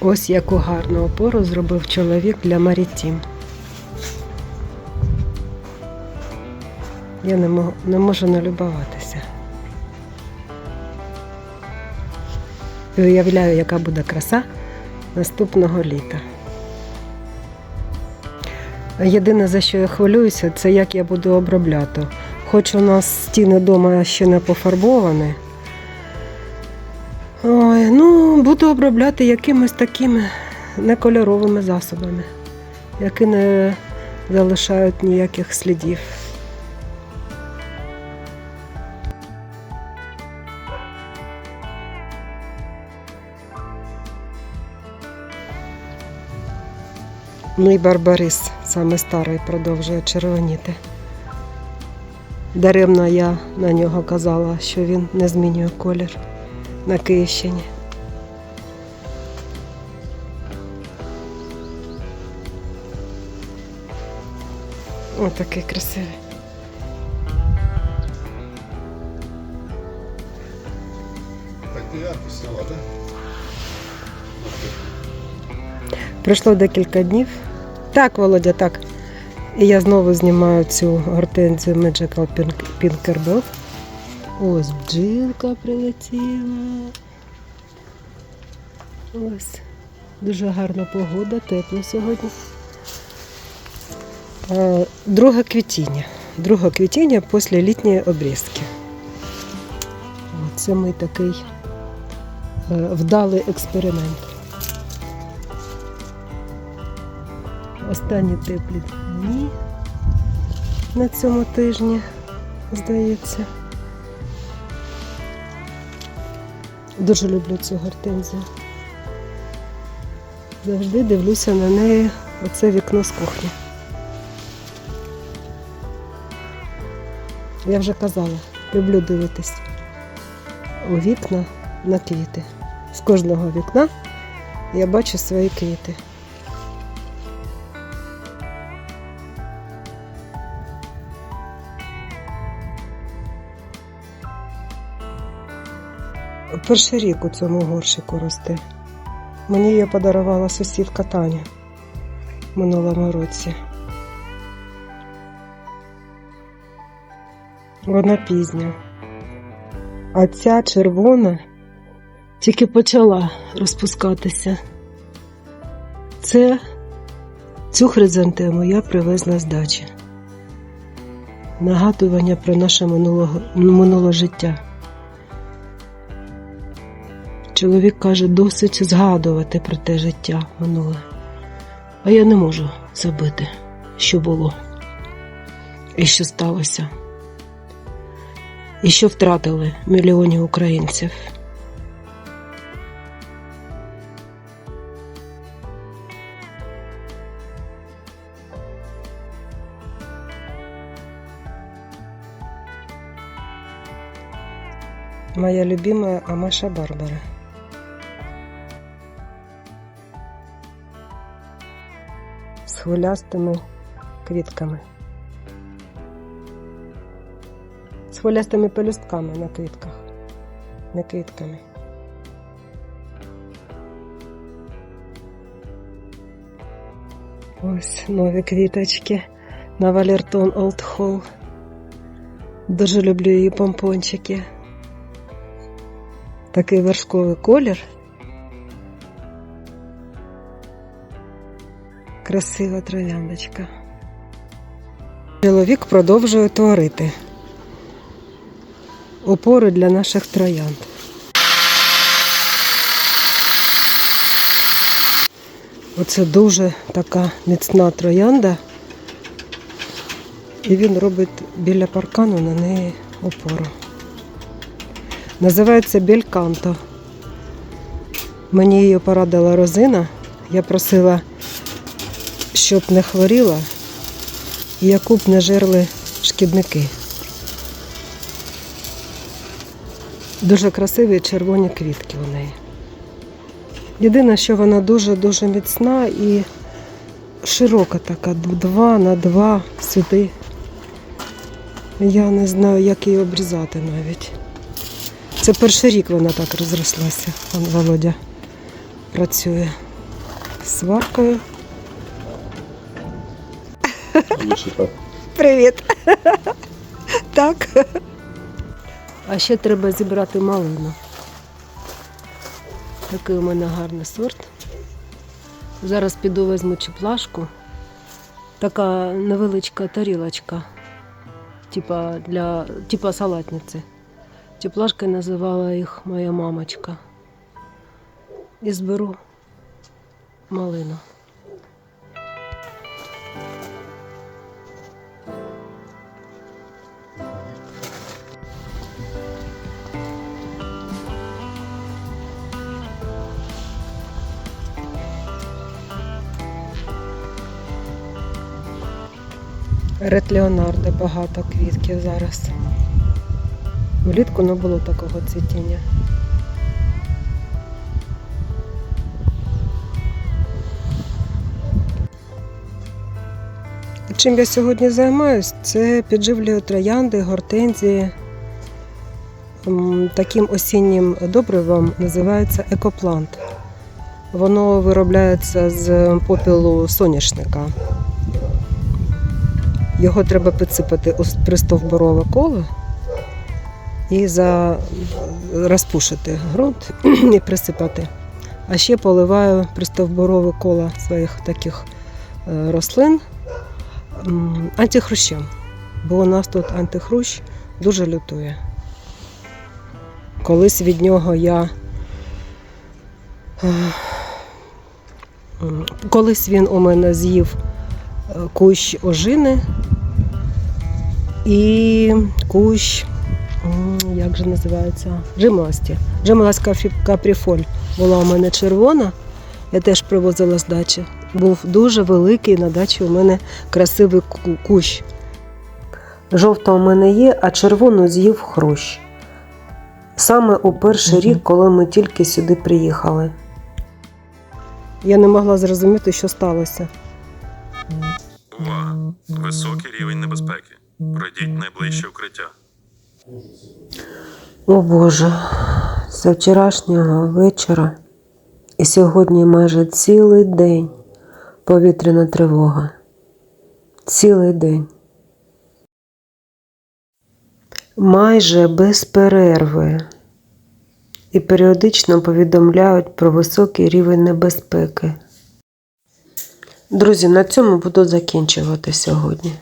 Ось яку гарну опору зробив чоловік для Марітім. Я не можу, не можу налюбуватися. І уявляю, яка буде краса наступного літа. Єдине, за що я хвилююся, це як я буду обробляти. Хоч у нас стіни вдома ще не пофарбовані. Ой, ну, буду обробляти якимись такими некольоровими засобами, які не залишають ніяких слідів. Ну і Барбарис, саме старий, продовжує червоніти. Даремно я на нього казала, що він не змінює колір на Київщині. О, такий красивий. Пройшло декілька днів. Так, Володя, так. І я знову знімаю цю гортензію Magical Pink- Pinkerbell. Ось бджілка прилетіла. Ось. Дуже гарна погода, тепло сьогодні. Е, Друге квітіння. Друге квітіння після літньої обрізки. Це мій такий е, вдалий експеримент. Останні теплі дні на цьому тижні, здається. Дуже люблю цю гортензію. Завжди дивлюся на неї оце вікно з кухні. Я вже казала, люблю дивитись у вікна на квіти. З кожного вікна я бачу свої квіти. Перший рік у цьому горщику росте. Мені її подарувала сусідка Таня минулому році. Вона пізня. А ця червона тільки почала розпускатися. Це цю хризантему я привезла з дачі. Нагадування про наше минулого, минуле життя. Чоловік каже, досить згадувати про те життя минуле. А я не можу забити, що було і що сталося, і що втратили мільйони українців. Моя любимая Амаша Барбара. З хвилястими квітками. Хвилястими пелюстками на квітках. Не квітками. Ось нові квіточки на Валертон Олд Холл. Дуже люблю її помпончики. Такий вершковий колір. Красива трояндочка. Чоловік продовжує творити опори для наших троянд. Оце дуже така міцна троянда. І він робить біля паркану на неї опору. Називається Бельканто. Мені її порадила розина. Я просила, щоб не хворіла, і яку б не жерли шкідники. Дуже красиві червоні квітки у неї. Єдине, що вона дуже-дуже міцна і широка така, два на два сюди. Я не знаю, як її обрізати навіть. Це перший рік вона так розрослася. Вон Володя працює. сваркою. Привіт. так. А ще треба зібрати малину. Такий у мене гарний сорт. Зараз піду візьму чеплашку. Така невеличка тарілочка, типа для типа салатниці. Чеплашки називала їх моя мамочка. І зберу малину. Ред Леонардо багато квітків зараз. Влітку не було такого цвітіння. Чим я сьогодні займаюсь, це підживлюю троянди, гортензії. Таким осіннім добривом називається екоплант. Воно виробляється з попілу соняшника. Його треба підсипати у пристовборове коло і за... розпушити ґрунт і присипати. А ще поливаю пристовборове коло своїх таких е, рослин антихрущем, бо у нас тут антихрущ дуже лютує. Колись від нього я. е, Колись він у мене з'їв е, кущ ожини і кущ, як же називається, жимолості. Жимолость капріфоль була у мене червона, я теж привозила з дачі. Був дуже великий на дачі у мене красивий кущ. Жовта у мене є, а червону з'їв хрущ. Саме у перший рік, коли ми тільки сюди приїхали. Я не могла зрозуміти, що сталося. Увага! Високий рівень небезпеки. Пройдіть найближче укриття. О Боже, з вчорашнього вечора і сьогодні майже цілий день повітряна тривога. Цілий день. Майже без перерви. І періодично повідомляють про високий рівень небезпеки. Друзі, на цьому буду закінчувати сьогодні.